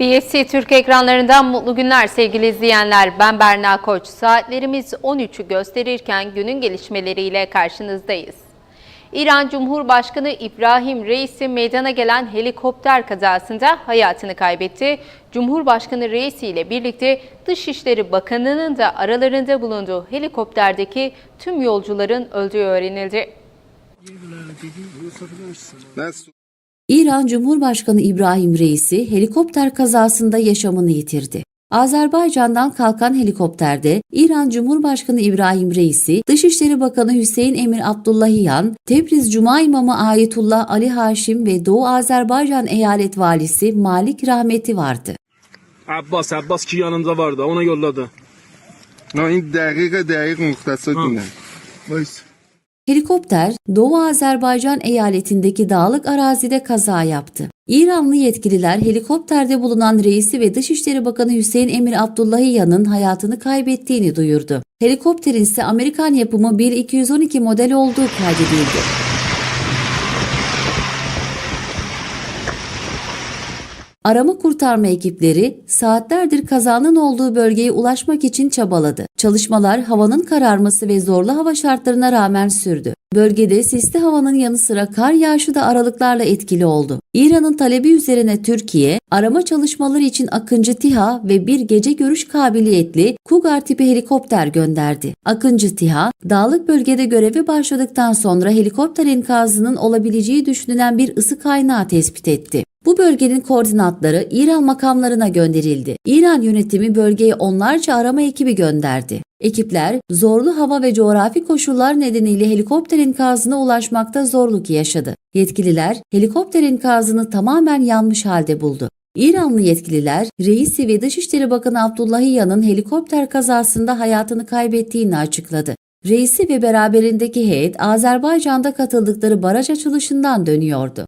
BFC Türk ekranlarından mutlu günler sevgili izleyenler. Ben Berna Koç. Saatlerimiz 13'ü gösterirken günün gelişmeleriyle karşınızdayız. İran Cumhurbaşkanı İbrahim Reisi meydana gelen helikopter kazasında hayatını kaybetti. Cumhurbaşkanı Reisi ile birlikte Dışişleri Bakanı'nın da aralarında bulunduğu helikopterdeki tüm yolcuların öldüğü öğrenildi. İran Cumhurbaşkanı İbrahim Reisi helikopter kazasında yaşamını yitirdi. Azerbaycan'dan kalkan helikopterde İran Cumhurbaşkanı İbrahim Reisi, Dışişleri Bakanı Hüseyin Emir Abdullahiyan, Tebriz Cuma İmamı Ayetullah Ali Haşim ve Doğu Azerbaycan Eyalet Valisi Malik Rahmeti vardı. Abbas, Abbas ki yanımda vardı, ona yolladı. No, in dakika dakika muhtasa dinle. Helikopter, Doğu Azerbaycan eyaletindeki dağlık arazide kaza yaptı. İranlı yetkililer helikopterde bulunan reisi ve Dışişleri Bakanı Hüseyin Emir Abdullahiyan'ın hayatını kaybettiğini duyurdu. Helikopterin ise Amerikan yapımı bir 212 model olduğu kaydedildi. Arama kurtarma ekipleri saatlerdir kazanın olduğu bölgeye ulaşmak için çabaladı. Çalışmalar havanın kararması ve zorlu hava şartlarına rağmen sürdü. Bölgede sisli havanın yanı sıra kar yağışı da aralıklarla etkili oldu. İran'ın talebi üzerine Türkiye, arama çalışmaları için Akıncı TİHA ve bir gece görüş kabiliyetli Cougar tipi helikopter gönderdi. Akıncı TİHA, dağlık bölgede göreve başladıktan sonra helikopter enkazının olabileceği düşünülen bir ısı kaynağı tespit etti. Bu bölgenin koordinatları İran makamlarına gönderildi. İran yönetimi bölgeye onlarca arama ekibi gönderdi. Ekipler zorlu hava ve coğrafi koşullar nedeniyle helikopter enkazına ulaşmakta zorluk yaşadı. Yetkililer helikopter enkazını tamamen yanmış halde buldu. İranlı yetkililer, reisi ve Dışişleri Bakanı Abdullahiyan'ın helikopter kazasında hayatını kaybettiğini açıkladı. Reisi ve beraberindeki heyet Azerbaycan'da katıldıkları baraj açılışından dönüyordu.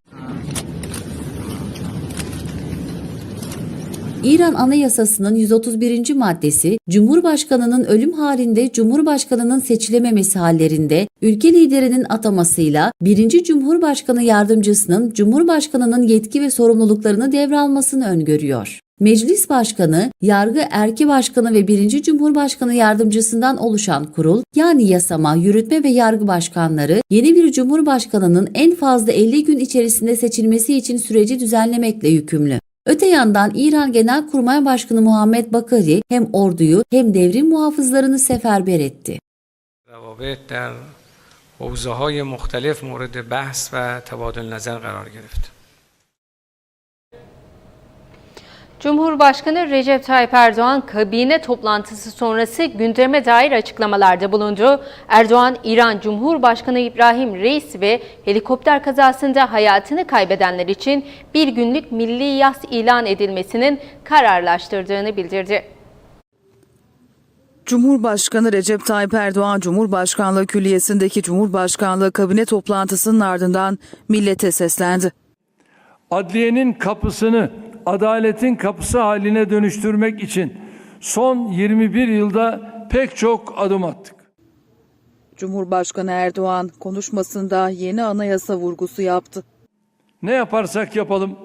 İran Anayasası'nın 131. maddesi, Cumhurbaşkanının ölüm halinde Cumhurbaşkanının seçilememesi hallerinde ülke liderinin atamasıyla 1. Cumhurbaşkanı yardımcısının Cumhurbaşkanının yetki ve sorumluluklarını devralmasını öngörüyor. Meclis Başkanı, Yargı Erki Başkanı ve 1. Cumhurbaşkanı yardımcısından oluşan kurul, yani yasama, yürütme ve yargı başkanları, yeni bir cumhurbaşkanının en fazla 50 gün içerisinde seçilmesi için süreci düzenlemekle yükümlü. Öte yandan İran Genelkurmay Başkanı Muhammed Bakari hem orduyu hem devrim muhafızlarını seferber etti. روابط در حوزه های مختلف مورد بحث و تبادل نظر قرار گرفت. Cumhurbaşkanı Recep Tayyip Erdoğan kabine toplantısı sonrası gündeme dair açıklamalarda bulundu. Erdoğan, İran Cumhurbaşkanı İbrahim Reis ve helikopter kazasında hayatını kaybedenler için bir günlük milli yas ilan edilmesinin kararlaştırdığını bildirdi. Cumhurbaşkanı Recep Tayyip Erdoğan Cumhurbaşkanlığı Külliyesi'ndeki Cumhurbaşkanlığı kabine toplantısının ardından millete seslendi. adliyenin kapısını adaletin kapısı haline dönüştürmek için son 21 yılda pek çok adım attık. Cumhurbaşkanı Erdoğan konuşmasında yeni anayasa vurgusu yaptı. Ne yaparsak yapalım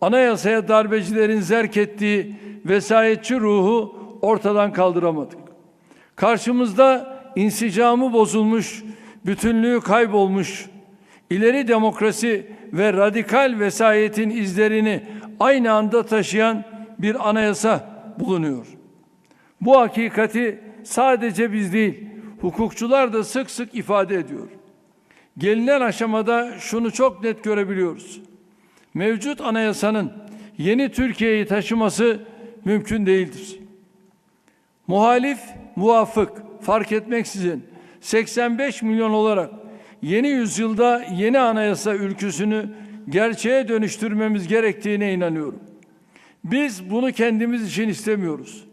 anayasaya darbecilerin zerk ettiği vesayetçi ruhu ortadan kaldıramadık. Karşımızda insicamı bozulmuş, bütünlüğü kaybolmuş, ileri demokrasi ve radikal vesayetin izlerini aynı anda taşıyan bir anayasa bulunuyor. Bu hakikati sadece biz değil, hukukçular da sık sık ifade ediyor. Gelinen aşamada şunu çok net görebiliyoruz. Mevcut anayasanın yeni Türkiye'yi taşıması mümkün değildir. Muhalif, muvafık fark etmeksizin 85 milyon olarak yeni yüzyılda yeni anayasa ülküsünü gerçeğe dönüştürmemiz gerektiğine inanıyorum. Biz bunu kendimiz için istemiyoruz.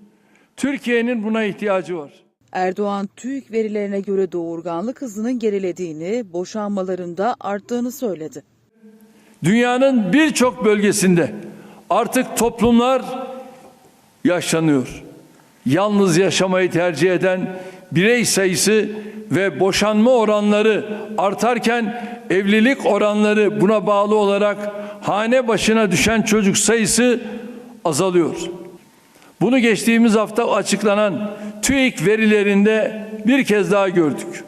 Türkiye'nin buna ihtiyacı var. Erdoğan TÜİK verilerine göre doğurganlık hızının gerilediğini, boşanmalarında arttığını söyledi. Dünyanın birçok bölgesinde artık toplumlar yaşlanıyor. Yalnız yaşamayı tercih eden birey sayısı ve boşanma oranları artarken evlilik oranları buna bağlı olarak hane başına düşen çocuk sayısı azalıyor. Bunu geçtiğimiz hafta açıklanan TÜİK verilerinde bir kez daha gördük.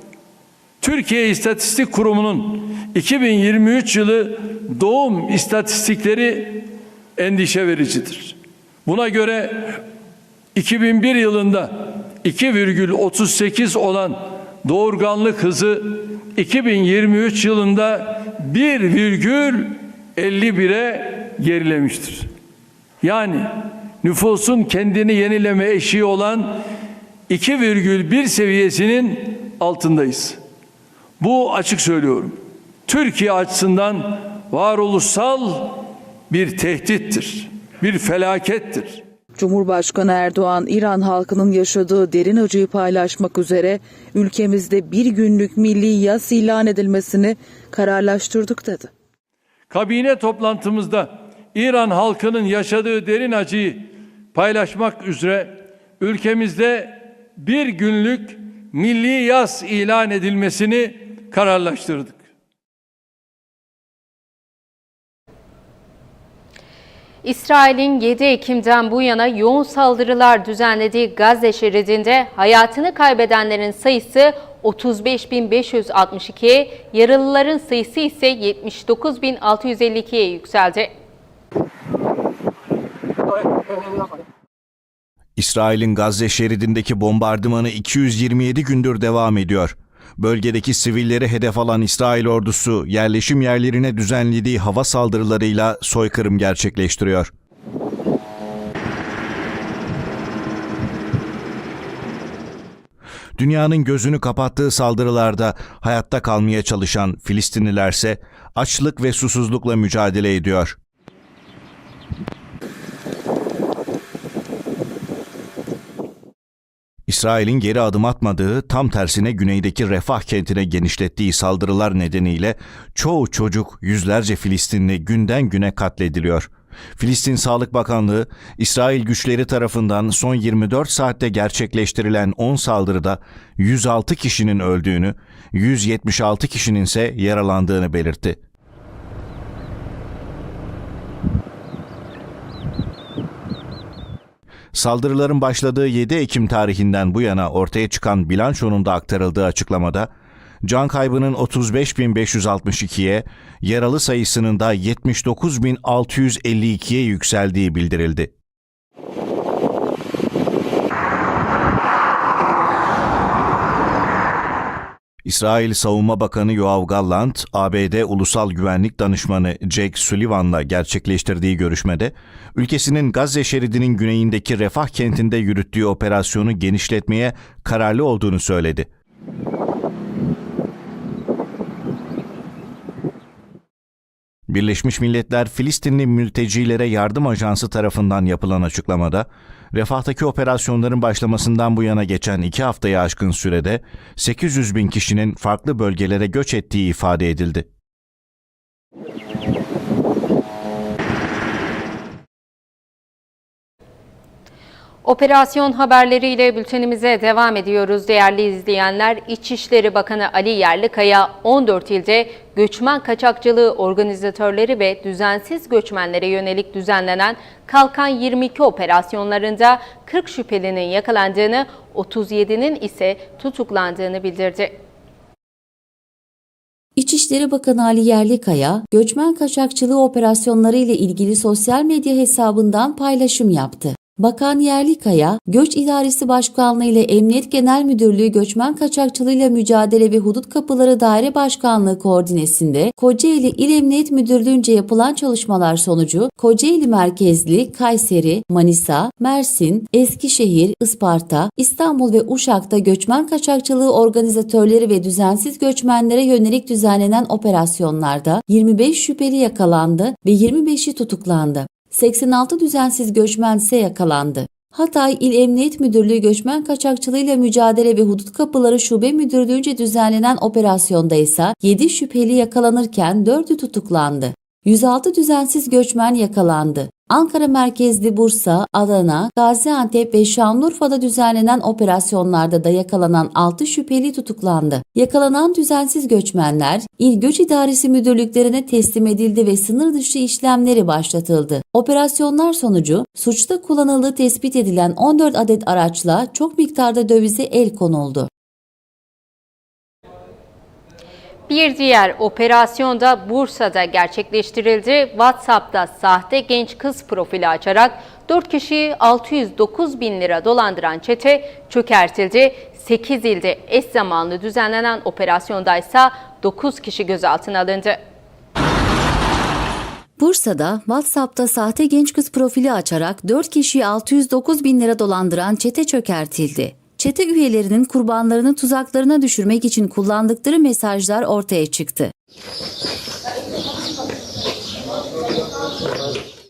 Türkiye İstatistik Kurumu'nun 2023 yılı doğum istatistikleri endişe vericidir. Buna göre 2001 yılında 2,38 olan doğurganlık hızı 2023 yılında 1,51'e gerilemiştir. Yani nüfusun kendini yenileme eşiği olan 2,1 seviyesinin altındayız. Bu açık söylüyorum. Türkiye açısından varoluşsal bir tehdittir, bir felakettir. Cumhurbaşkanı Erdoğan, İran halkının yaşadığı derin acıyı paylaşmak üzere ülkemizde bir günlük milli yas ilan edilmesini kararlaştırdık dedi. Kabine toplantımızda İran halkının yaşadığı derin acıyı paylaşmak üzere ülkemizde bir günlük milli yas ilan edilmesini kararlaştırdık. İsrail'in 7 Ekim'den bu yana yoğun saldırılar düzenlediği Gazze şeridinde hayatını kaybedenlerin sayısı 35.562, yaralıların sayısı ise 79.652'ye yükseldi. İsrail'in Gazze şeridindeki bombardımanı 227 gündür devam ediyor. Bölgedeki sivilleri hedef alan İsrail ordusu yerleşim yerlerine düzenlediği hava saldırılarıyla soykırım gerçekleştiriyor. Dünyanın gözünü kapattığı saldırılarda hayatta kalmaya çalışan Filistinlilerse açlık ve susuzlukla mücadele ediyor. İsrail'in geri adım atmadığı, tam tersine güneydeki Refah kentine genişlettiği saldırılar nedeniyle çoğu çocuk, yüzlerce Filistinli günden güne katlediliyor. Filistin Sağlık Bakanlığı, İsrail güçleri tarafından son 24 saatte gerçekleştirilen 10 saldırıda 106 kişinin öldüğünü, 176 kişinin ise yaralandığını belirtti. Saldırıların başladığı 7 Ekim tarihinden bu yana ortaya çıkan bilançonun da aktarıldığı açıklamada, can kaybının 35.562'ye, yaralı sayısının da 79.652'ye yükseldiği bildirildi. İsrail Savunma Bakanı Yoav Gallant, ABD Ulusal Güvenlik Danışmanı Jake Sullivan'la gerçekleştirdiği görüşmede, ülkesinin Gazze şeridinin güneyindeki Refah kentinde yürüttüğü operasyonu genişletmeye kararlı olduğunu söyledi. Birleşmiş Milletler Filistinli Mültecilere Yardım Ajansı tarafından yapılan açıklamada, Refah'taki operasyonların başlamasından bu yana geçen iki haftaya aşkın sürede 800 bin kişinin farklı bölgelere göç ettiği ifade edildi. Operasyon haberleriyle bültenimize devam ediyoruz değerli izleyenler. İçişleri Bakanı Ali Yerlikaya 14 ilde göçmen kaçakçılığı organizatörleri ve düzensiz göçmenlere yönelik düzenlenen Kalkan 22 operasyonlarında 40 şüphelinin yakalandığını, 37'nin ise tutuklandığını bildirdi. İçişleri Bakanı Ali Yerlikaya, göçmen kaçakçılığı operasyonları ile ilgili sosyal medya hesabından paylaşım yaptı. Bakan Yerlikaya, Göç İdaresi Başkanlığı ile Emniyet Genel Müdürlüğü Göçmen Kaçakçılığıyla Mücadele ve Hudut Kapıları Daire Başkanlığı koordinesinde Kocaeli İl Emniyet Müdürlüğü'nce yapılan çalışmalar sonucu Kocaeli merkezli Kayseri, Manisa, Mersin, Eskişehir, Isparta, İstanbul ve Uşak'ta göçmen kaçakçılığı organizatörleri ve düzensiz göçmenlere yönelik düzenlenen operasyonlarda 25 şüpheli yakalandı ve 25'i tutuklandı. 86 düzensiz göçmen ise yakalandı. Hatay İl Emniyet Müdürlüğü Göçmen Kaçakçılığıyla Mücadele ve Hudut Kapıları Şube Müdürlüğü'nce düzenlenen operasyonda ise 7 şüpheli yakalanırken 4'ü tutuklandı. 106 düzensiz göçmen yakalandı. Ankara merkezli Bursa, Adana, Gaziantep ve Şanlıurfa'da düzenlenen operasyonlarda da yakalanan 6 şüpheli tutuklandı. Yakalanan düzensiz göçmenler İl Göç İdaresi müdürlüklerine teslim edildi ve sınır dışı işlemleri başlatıldı. Operasyonlar sonucu suçta kullanıldığı tespit edilen 14 adet araçla çok miktarda dövize el konuldu. Bir diğer operasyon da Bursa'da gerçekleştirildi. WhatsApp'ta sahte genç kız profili açarak 4 kişiyi 609 bin lira dolandıran çete çökertildi. 8 ilde eş zamanlı düzenlenen operasyonda ise 9 kişi gözaltına alındı. Bursa'da WhatsApp'ta sahte genç kız profili açarak 4 kişiyi 609 bin lira dolandıran çete çökertildi. Çete üyelerinin kurbanlarını tuzaklarına düşürmek için kullandıkları mesajlar ortaya çıktı.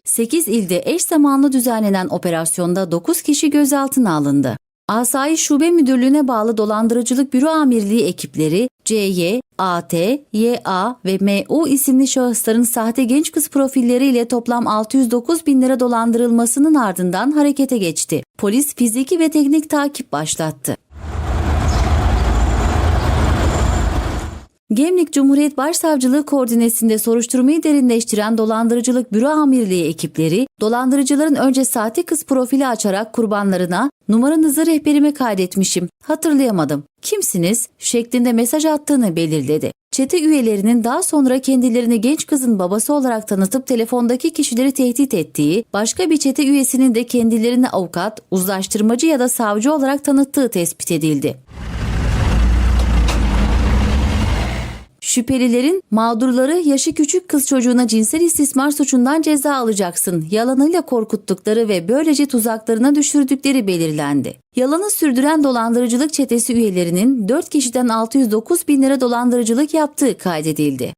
8 ilde eş zamanlı düzenlenen operasyonda 9 kişi gözaltına alındı. Asayiş Şube Müdürlüğü'ne bağlı Dolandırıcılık Büro Amirliği ekipleri CY, AT, YA ve MU isimli şahısların sahte genç kız profilleriyle toplam 609 bin lira dolandırılmasının ardından harekete geçti. Polis fiziki ve teknik takip başlattı. Gemlik Cumhuriyet Başsavcılığı koordinesinde soruşturmayı derinleştiren Dolandırıcılık Büro Amirliği ekipleri, dolandırıcıların önce sahte kız profili açarak kurbanlarına numaranızı rehberime kaydetmişim, hatırlayamadım, kimsiniz şeklinde mesaj attığını belirledi. Çete üyelerinin daha sonra kendilerini genç kızın babası olarak tanıtıp telefondaki kişileri tehdit ettiği, başka bir çete üyesinin de kendilerini avukat, uzlaştırmacı ya da savcı olarak tanıttığı tespit edildi. Şüphelilerin mağdurları yaşı küçük kız çocuğuna cinsel istismar suçundan ceza alacaksın yalanıyla korkuttukları ve böylece tuzaklarına düşürdükleri belirlendi. Yalanı sürdüren dolandırıcılık çetesi üyelerinin 4 kişiden 609 bin lira dolandırıcılık yaptığı kaydedildi.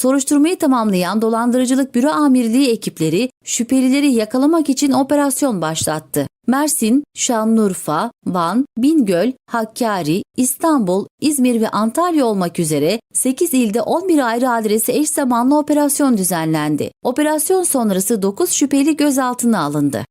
Soruşturmayı tamamlayan Dolandırıcılık Büro Amirliği ekipleri şüphelileri yakalamak için operasyon başlattı. Mersin, Şanlıurfa, Van, Bingöl, Hakkari, İstanbul, İzmir ve Antalya olmak üzere 8 ilde 11 ayrı adrese eş zamanlı operasyon düzenlendi. Operasyon sonrası 9 şüpheli gözaltına alındı.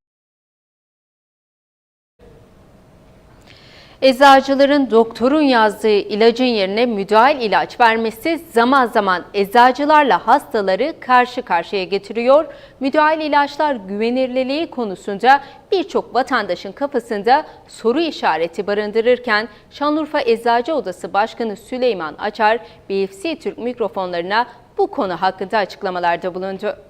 Eczacıların doktorun yazdığı ilacın yerine müdahil ilaç vermesi zaman zaman eczacılarla hastaları karşı karşıya getiriyor. Müdahil ilaçlar güvenirliliği konusunda birçok vatandaşın kafasında soru işareti barındırırken Şanlıurfa Eczacı Odası Başkanı Süleyman Açar, BFC Türk mikrofonlarına bu konu hakkında açıklamalarda bulundu.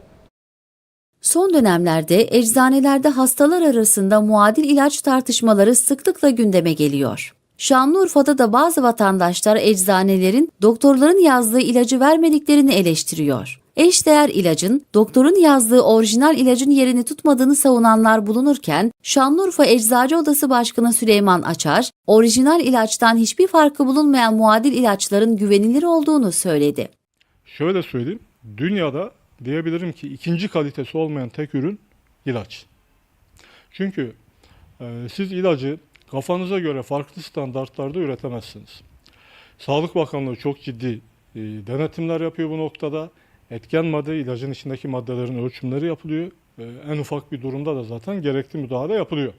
Son dönemlerde eczanelerde hastalar arasında muadil ilaç tartışmaları sıklıkla gündeme geliyor. Şanlıurfa'da da bazı vatandaşlar eczanelerin doktorların yazdığı ilacı vermediklerini eleştiriyor. Eşdeğer ilacın doktorun yazdığı orijinal ilacın yerini tutmadığını savunanlar bulunurken Şanlıurfa Eczacı Odası Başkanı Süleyman Açar, orijinal ilaçtan hiçbir farkı bulunmayan muadil ilaçların güvenilir olduğunu söyledi. Şöyle söyleyeyim. Dünyada diyebilirim ki ikinci kalitesi olmayan tek ürün ilaç. Çünkü e, siz ilacı kafanıza göre farklı standartlarda üretemezsiniz. Sağlık Bakanlığı çok ciddi e, denetimler yapıyor bu noktada. Etken madde, ilacın içindeki maddelerin ölçümleri yapılıyor. E, en ufak bir durumda da zaten gerekli müdahale yapılıyor.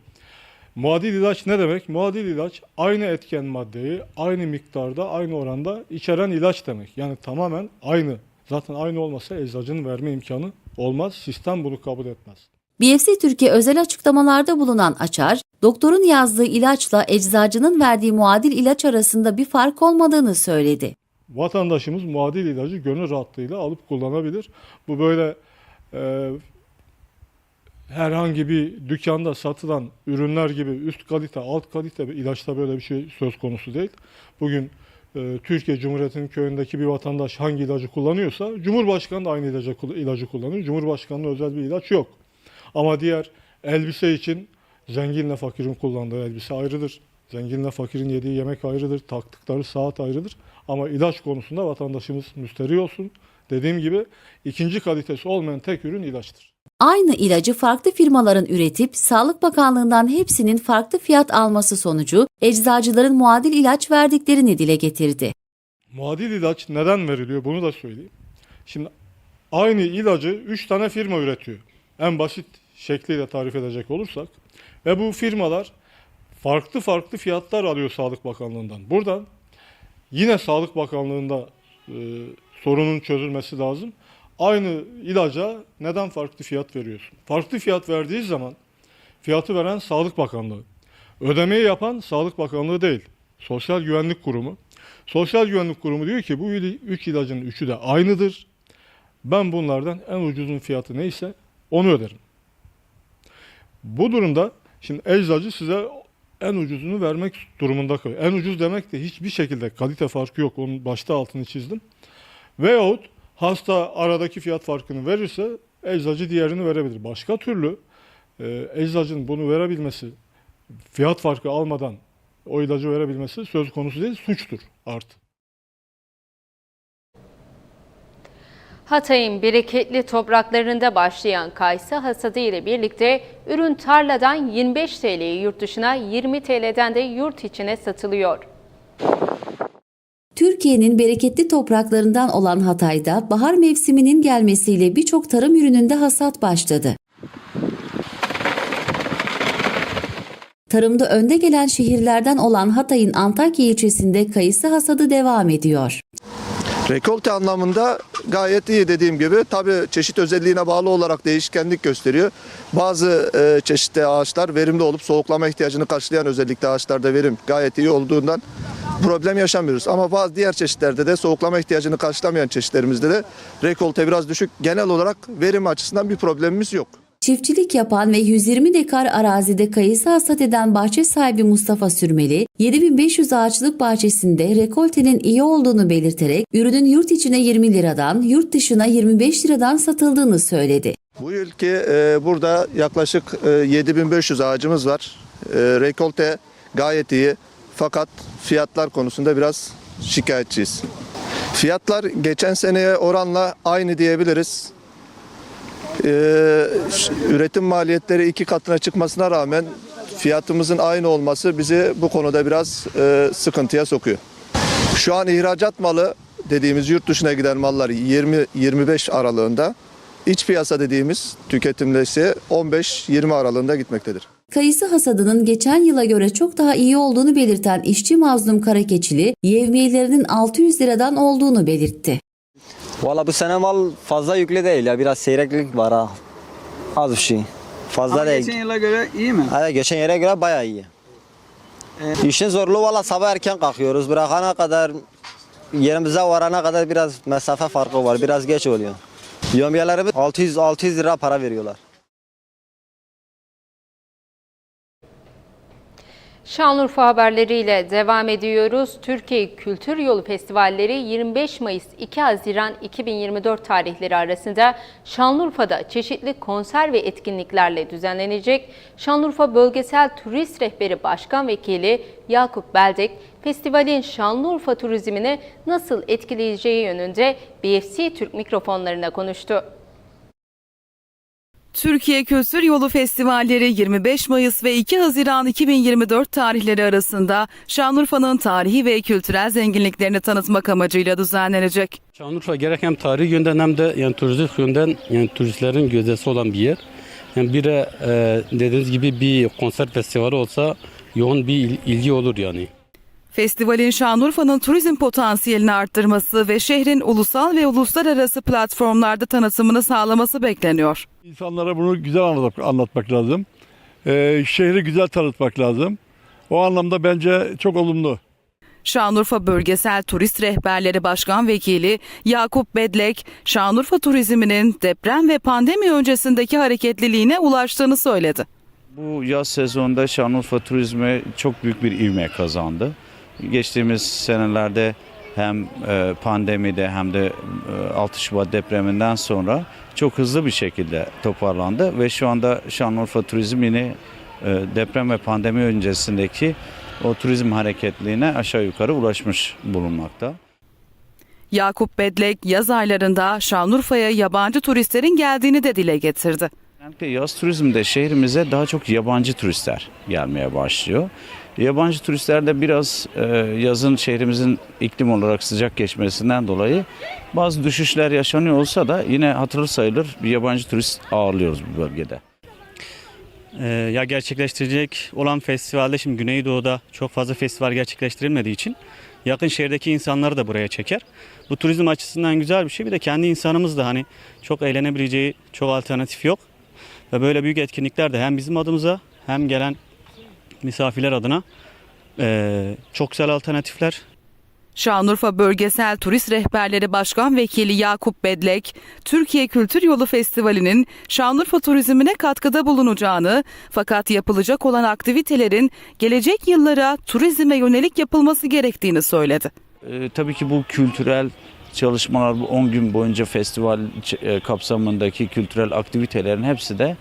Muadil ilaç ne demek? Muadil ilaç aynı etken maddeyi aynı miktarda, aynı oranda içeren ilaç demek. Yani tamamen aynı. Zaten aynı olmasa eczacının verme imkanı olmaz. Sistem bunu kabul etmez. BFC Türkiye özel açıklamalarda bulunan Açar, doktorun yazdığı ilaçla eczacının verdiği muadil ilaç arasında bir fark olmadığını söyledi. Vatandaşımız muadil ilacı gönül rahatlığıyla alıp kullanabilir. Bu böyle e, herhangi bir dükkanda satılan ürünler gibi üst kalite, alt kalite bir ilaçta böyle bir şey söz konusu değil. Bugün Türkiye Cumhuriyeti'nin köyündeki bir vatandaş hangi ilacı kullanıyorsa Cumhurbaşkanı da aynı ilacı, ilacı kullanıyor. Cumhurbaşkanı'na özel bir ilaç yok. Ama diğer elbise için zenginle fakirin kullandığı elbise ayrıdır. Zenginle fakirin yediği yemek ayrıdır. Taktıkları saat ayrıdır. Ama ilaç konusunda vatandaşımız müsterih olsun. Dediğim gibi ikinci kalitesi olmayan tek ürün ilaçtır. Aynı ilacı farklı firmaların üretip Sağlık Bakanlığı'ndan hepsinin farklı fiyat alması sonucu eczacıların muadil ilaç verdiklerini dile getirdi. Muadil ilaç neden veriliyor bunu da söyleyeyim. Şimdi aynı ilacı 3 tane firma üretiyor. En basit şekliyle tarif edecek olursak. Ve bu firmalar farklı farklı fiyatlar alıyor Sağlık Bakanlığı'ndan. Buradan yine Sağlık Bakanlığı'nda e, sorunun çözülmesi lazım. Aynı ilaca neden farklı fiyat veriyorsun? Farklı fiyat verdiği zaman fiyatı veren Sağlık Bakanlığı. Ödemeyi yapan Sağlık Bakanlığı değil. Sosyal Güvenlik Kurumu. Sosyal Güvenlik Kurumu diyor ki bu 3 ilacın üçü de aynıdır. Ben bunlardan en ucuzun fiyatı neyse onu öderim. Bu durumda şimdi eczacı size en ucuzunu vermek durumunda kalıyor. En ucuz demek de hiçbir şekilde kalite farkı yok. Onun başta altını çizdim. Veyahut hasta aradaki fiyat farkını verirse eczacı diğerini verebilir. Başka türlü e, eczacının bunu verebilmesi, fiyat farkı almadan o ilacı verebilmesi söz konusu değil, suçtur artı. Hatay'ın bereketli topraklarında başlayan kayısı hasadı ile birlikte ürün tarladan 25 TL'ye yurt dışına 20 TL'den de yurt içine satılıyor. Türkiye'nin bereketli topraklarından olan Hatay'da bahar mevsiminin gelmesiyle birçok tarım ürününde hasat başladı. Tarımda önde gelen şehirlerden olan Hatay'ın Antakya ilçesinde kayısı hasadı devam ediyor. Rekolte anlamında gayet iyi dediğim gibi. Tabii çeşit özelliğine bağlı olarak değişkenlik gösteriyor. Bazı e, çeşitli ağaçlar verimli olup soğuklama ihtiyacını karşılayan özellikle ağaçlarda verim gayet iyi olduğundan problem yaşamıyoruz. Ama bazı diğer çeşitlerde de soğuklama ihtiyacını karşılamayan çeşitlerimizde de rekolte biraz düşük. Genel olarak verim açısından bir problemimiz yok. Çiftçilik yapan ve 120 dekar arazide kayısı hasat eden bahçe sahibi Mustafa Sürmeli, 7500 ağaçlık bahçesinde rekoltenin iyi olduğunu belirterek ürünün yurt içine 20 liradan, yurt dışına 25 liradan satıldığını söyledi. Bu yılki e, burada yaklaşık e, 7500 ağacımız var. E, rekolte gayet iyi fakat fiyatlar konusunda biraz şikayetçiyiz. Fiyatlar geçen seneye oranla aynı diyebiliriz. Ee, üretim maliyetleri iki katına çıkmasına rağmen fiyatımızın aynı olması bizi bu konuda biraz e, sıkıntıya sokuyor. Şu an ihracat malı dediğimiz yurt dışına giden mallar 20-25 aralığında. İç piyasa dediğimiz tüketimde ise 15-20 aralığında gitmektedir. Kayısı hasadının geçen yıla göre çok daha iyi olduğunu belirten işçi Mazlum Karakeçili, yevmiyelerinin 600 liradan olduğunu belirtti. Valla bu sene mal fazla yüklü değil ya. Biraz seyreklik var ha. Az bir şey. Fazla değil. geçen yıla göre iyi mi? Evet, geçen yere göre bayağı iyi. İşin zorluğu valla sabah erken kalkıyoruz. Bırakana kadar yerimize varana kadar biraz mesafe farkı var. Biraz geç oluyor. Yömyelerimiz 600 600 lira para veriyorlar. Şanlıurfa haberleriyle devam ediyoruz. Türkiye Kültür Yolu Festivalleri 25 Mayıs 2 Haziran 2024 tarihleri arasında Şanlıurfa'da çeşitli konser ve etkinliklerle düzenlenecek. Şanlıurfa Bölgesel Turist Rehberi Başkan Vekili Yakup Beldek, festivalin Şanlıurfa turizmini nasıl etkileyeceği yönünde BFC Türk mikrofonlarına konuştu. Türkiye Kültür Yolu Festivalleri 25 Mayıs ve 2 Haziran 2024 tarihleri arasında Şanlıurfa'nın tarihi ve kültürel zenginliklerini tanıtmak amacıyla düzenlenecek. Şanlıurfa gerek hem tarihi yönden hem de yani turistik yönden yani turistlerin gözdesi olan bir yer. Yani bir e, dediğiniz gibi bir konser festivali olsa yoğun bir il- ilgi olur yani. Festivalin Şanlıurfa'nın turizm potansiyelini arttırması ve şehrin ulusal ve uluslararası platformlarda tanıtımını sağlaması bekleniyor. İnsanlara bunu güzel anlatmak, anlatmak lazım. Ee, şehri güzel tanıtmak lazım. O anlamda bence çok olumlu. Şanlıurfa Bölgesel Turist Rehberleri Başkan Vekili Yakup Bedlek, Şanlıurfa turizminin deprem ve pandemi öncesindeki hareketliliğine ulaştığını söyledi. Bu yaz sezonunda Şanlıurfa turizmi çok büyük bir ivme kazandı. Geçtiğimiz senelerde hem e, pandemide hem de e, 6 Şubat depreminden sonra çok hızlı bir şekilde toparlandı ve şu anda Şanlıurfa turizm yine e, deprem ve pandemi öncesindeki o turizm hareketliliğine aşağı yukarı ulaşmış bulunmakta. Yakup Bedlek yaz aylarında Şanlıurfa'ya yabancı turistlerin geldiğini de dile getirdi. Özellikle yaz turizminde şehrimize daha çok yabancı turistler gelmeye başlıyor. Yabancı turistler de biraz e, yazın şehrimizin iklim olarak sıcak geçmesinden dolayı bazı düşüşler yaşanıyor olsa da yine hatırlı sayılır bir yabancı turist ağırlıyoruz bu bölgede. Ee, ya gerçekleştirecek olan festivalde şimdi Güneydoğu'da çok fazla festival gerçekleştirilmediği için yakın şehirdeki insanları da buraya çeker. Bu turizm açısından güzel bir şey. Bir de kendi insanımız da hani çok eğlenebileceği çok alternatif yok. Ve böyle büyük etkinlikler de hem bizim adımıza hem gelen misafirler adına ee, çok güzel alternatifler. Şanlıurfa Bölgesel Turist Rehberleri Başkan Vekili Yakup Bedlek, Türkiye Kültür Yolu Festivali'nin Şanlıurfa turizmine katkıda bulunacağını fakat yapılacak olan aktivitelerin gelecek yıllara turizme yönelik yapılması gerektiğini söyledi. E, tabii ki bu kültürel çalışmalar bu 10 gün boyunca festival e, kapsamındaki kültürel aktivitelerin hepsi de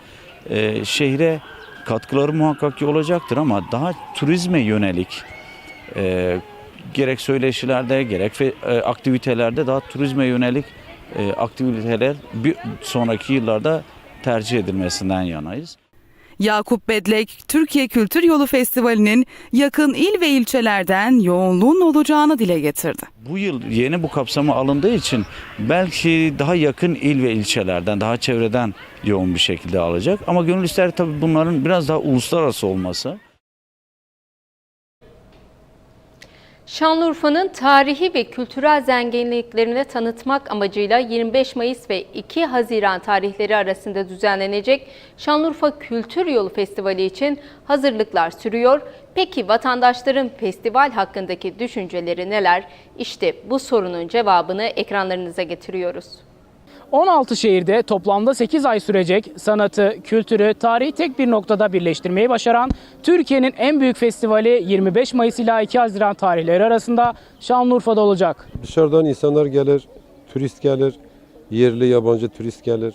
e, şehre katkıları muhakkak ki olacaktır ama daha turizme yönelik e, gerek söyleşilerde gerek aktivitelerde daha turizme yönelik aktiviteler bir sonraki yıllarda tercih edilmesinden yanayız. Yakup Bedlek, Türkiye Kültür Yolu Festivali'nin yakın il ve ilçelerden yoğunluğun olacağını dile getirdi. Bu yıl yeni bu kapsama alındığı için belki daha yakın il ve ilçelerden, daha çevreden yoğun bir şekilde alacak. Ama gönül ister tabii bunların biraz daha uluslararası olması. Şanlıurfa'nın tarihi ve kültürel zenginliklerini tanıtmak amacıyla 25 Mayıs ve 2 Haziran tarihleri arasında düzenlenecek Şanlıurfa Kültür Yolu Festivali için hazırlıklar sürüyor. Peki vatandaşların festival hakkındaki düşünceleri neler? İşte bu sorunun cevabını ekranlarınıza getiriyoruz. 16 şehirde toplamda 8 ay sürecek sanatı, kültürü, tarihi tek bir noktada birleştirmeyi başaran Türkiye'nin en büyük festivali 25 Mayıs ila 2 Haziran tarihleri arasında Şanlıurfa'da olacak. Dışarıdan insanlar gelir, turist gelir, yerli yabancı turist gelir.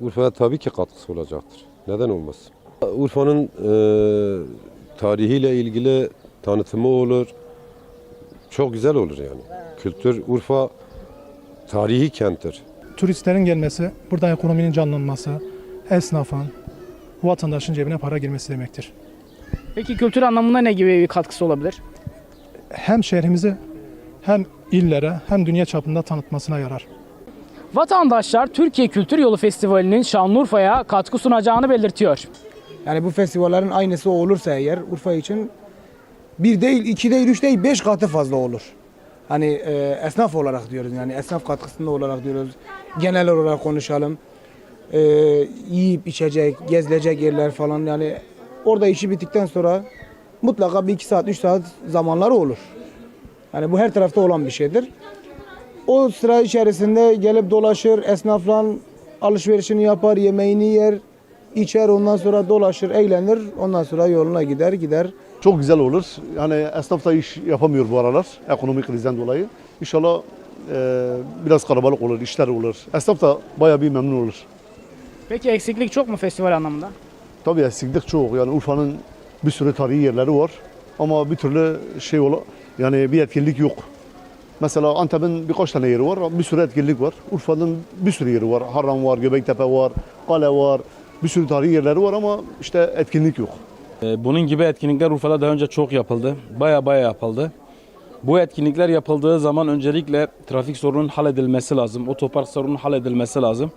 Urfa'ya tabii ki katkısı olacaktır. Neden olmasın? Urfa'nın e, tarihiyle ilgili tanıtımı olur. Çok güzel olur yani. Kültür Urfa tarihi kenttir. Turistlerin gelmesi, burada ekonominin canlanması, esnafın, vatandaşın cebine para girmesi demektir. Peki kültür anlamında ne gibi bir katkısı olabilir? Hem şehrimizi hem illere hem dünya çapında tanıtmasına yarar. Vatandaşlar Türkiye Kültür Yolu Festivali'nin Şanlıurfa'ya katkı sunacağını belirtiyor. Yani bu festivallerin aynısı olursa eğer Urfa için bir değil, iki değil, üç değil, beş katı fazla olur. Hani e, esnaf olarak diyoruz yani esnaf katkısında olarak diyoruz. Genel olarak konuşalım. E, yiyip içecek, gezilecek yerler falan yani orada işi bittikten sonra mutlaka bir iki saat, üç saat zamanları olur. Yani bu her tarafta olan bir şeydir. O sıra içerisinde gelip dolaşır, esnafla alışverişini yapar, yemeğini yer, içer, ondan sonra dolaşır, eğlenir, ondan sonra yoluna gider, gider. Çok güzel olur. Yani esnaf da iş yapamıyor bu aralar ekonomik krizden dolayı. İnşallah e, biraz kalabalık olur, işler olur. Esnaf da bayağı bir memnun olur. Peki eksiklik çok mu festival anlamında? Tabii eksiklik çok. Yani Urfa'nın bir sürü tarihi yerleri var. Ama bir türlü şey ola, yani bir etkinlik yok. Mesela Antep'in birkaç tane yeri var, bir sürü etkinlik var. Urfa'nın bir sürü yeri var. Harran var, Göbektepe var, Kale var. Bir sürü tarihi yerleri var ama işte etkinlik yok. Ee, Bunun gibi etkinlikler Urfa'da daha önce çok yapıldı. Baya baya yapıldı. Bu etkinlikler yapıldığı zaman öncelikle trafik sorunun halledilmesi lazım. Otopark sorunun halledilmesi lazım.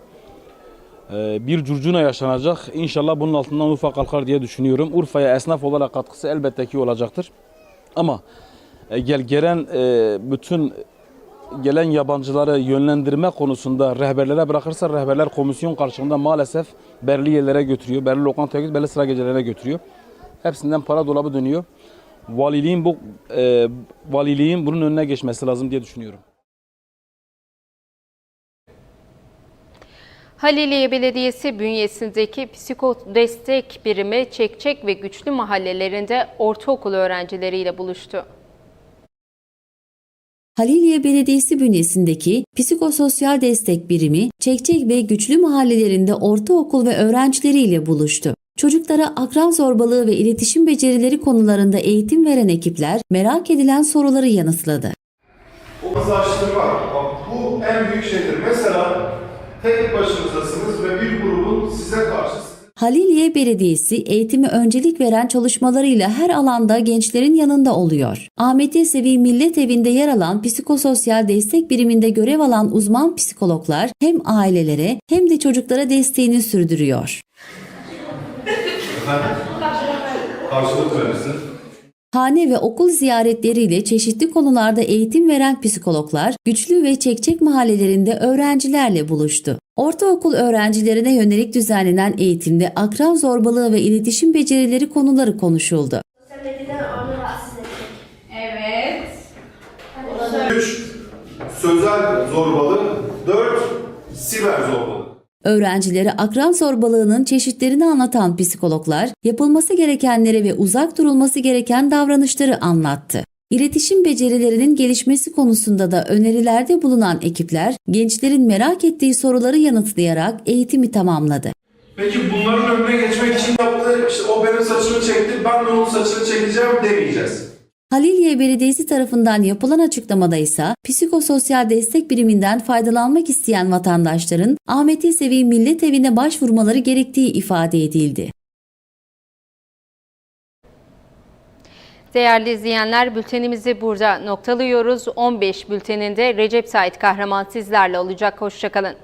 Ee, Bir curcuna yaşanacak. İnşallah bunun altından Urfa kalkar diye düşünüyorum. Urfa'ya esnaf olarak katkısı elbette ki olacaktır. Ama e, gel gelen e, bütün gelen yabancıları yönlendirme konusunda rehberlere bırakırsa rehberler komisyon karşılığında maalesef belirli yerlere götürüyor. Belirli lokantaya götürüyor, belirli sıra gecelerine götürüyor. Hepsinden para dolabı dönüyor. Valiliğin bu e, valiliğin bunun önüne geçmesi lazım diye düşünüyorum. Haliliye Belediyesi bünyesindeki psikodestek birimi Çekçek ve Güçlü mahallelerinde ortaokul öğrencileriyle buluştu. Haliliye Belediyesi bünyesindeki psikososyal destek birimi Çekçek ve Güçlü mahallelerinde ortaokul ve öğrencileriyle buluştu. Çocuklara akran zorbalığı ve iletişim becerileri konularında eğitim veren ekipler merak edilen soruları yanıtladı. O bu en büyük şeydir. Mesela tek başınızdasınız ve bir grubun Bu size karşı Haliliye Belediyesi eğitimi öncelik veren çalışmalarıyla her alanda gençlerin yanında oluyor. Ahmet Yesevi Millet Evi'nde yer alan psikososyal destek biriminde görev alan uzman psikologlar hem ailelere hem de çocuklara desteğini sürdürüyor. karşılık verirsin. Hane ve okul ziyaretleriyle çeşitli konularda eğitim veren psikologlar Güçlü ve Çekçek mahallelerinde öğrencilerle buluştu. Ortaokul öğrencilerine yönelik düzenlenen eğitimde akran zorbalığı ve iletişim becerileri konuları konuşuldu. Evet. 3. Sözel zorbalık. 4. Siber zorbalık. Öğrencilere akran zorbalığının çeşitlerini anlatan psikologlar, yapılması gerekenleri ve uzak durulması gereken davranışları anlattı. İletişim becerilerinin gelişmesi konusunda da önerilerde bulunan ekipler, gençlerin merak ettiği soruları yanıtlayarak eğitimi tamamladı. Peki bunların önüne geçmek için yaptığı işte o benim saçımı çekti ben de onun saçını çekeceğim demeyeceğiz. Haliliye Belediyesi tarafından yapılan açıklamada ise psikososyal destek biriminden faydalanmak isteyen vatandaşların Ahmet Yesevi Millet Evi'ne başvurmaları gerektiği ifade edildi. Değerli izleyenler bültenimizi burada noktalıyoruz. 15 bülteninde Recep Sait Kahraman sizlerle olacak. Hoşçakalın.